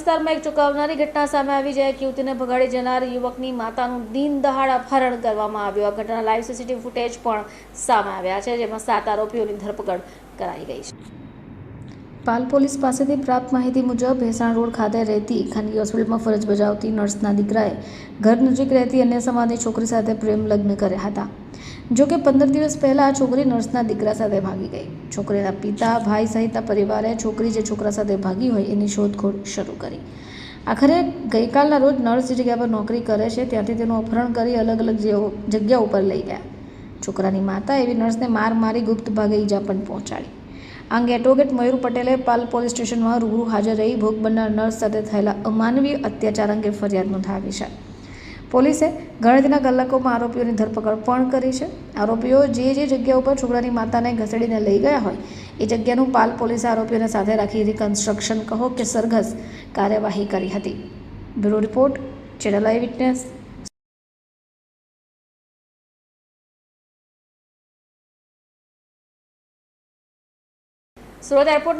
વિસ્તારમાં એક ચોંકાવનારી ઘટના સામે આવી જાય કે યુવતીને ભગાડી જનાર યુવકની માતાનું દિન દહાડ અપહરણ કરવામાં આવ્યું. આ ઘટના લાઈવ સીસીટીવી ફૂટેજ પણ સામે આવ્યા છે, જેમાં સાત આરોપીઓની ધરપકડ કરાઈ ગઈ છે. પાલ પોલીસ પાસેથી પ્રાપ્ત માહિતી મુજબ ભેસાણ રોડ ખાતે રહેતી ખાનગી હોસ્પિટલમાં ફરજ બજાવતી નર્સના દીકરાએ ઘર નજીક રહેતી અન્ય સમાજની છોકરી સાથે પ્રેમ લગ્ન કર્યા હતા. જો કે પંદર દિવસ પહેલાં આ છોકરી નર્સના દીકરા સાથે ભાગી ગઈ. છોકરીના પિતા, ભાઈ સહિતના પરિવારે છોકરી જે છોકરા સાથે ભાગી હોય એની શોધખોળ શરૂ કરી. આખરે ગઈકાલના રોજ નર્સ જે જગ્યા પર નોકરી કરે છે ત્યાંથી તેનું અપહરણ કરી અલગ અલગ જગ્યા ઉપર લઈ ગયા. છોકરાની માતા એવી નર્સને માર મારી ગુપ્ત ભાગે ઈજા પણ પહોંચાડી. આ અંગે મયુર પટેલે પાલ પોલીસ સ્ટેશનમાં રૂબરૂ હાજર રહી ભોગ બનનાર નર્સ સાથે થયેલા અમાનવીય અત્યાચાર અંગે ફરિયાદ નોંધાવી છે. પોલીસે ગણતરીના કલાકોમાં આરોપીઓની ધરપકડ પણ કરી છે. આરોપીઓ જે જે જગ્યા ઉપર છોકરાની માતાને ઘસેડીને લઈ ગયા હોય, એ જગ્યાનું પાલ પોલીસે આરોપીઓને સાથે રાખી રિકન્સ્ટ્રક્શન કહો કે સરઘસ કાર્યવાહી કરી હતી. Bureau report, channel I witness. Surat airport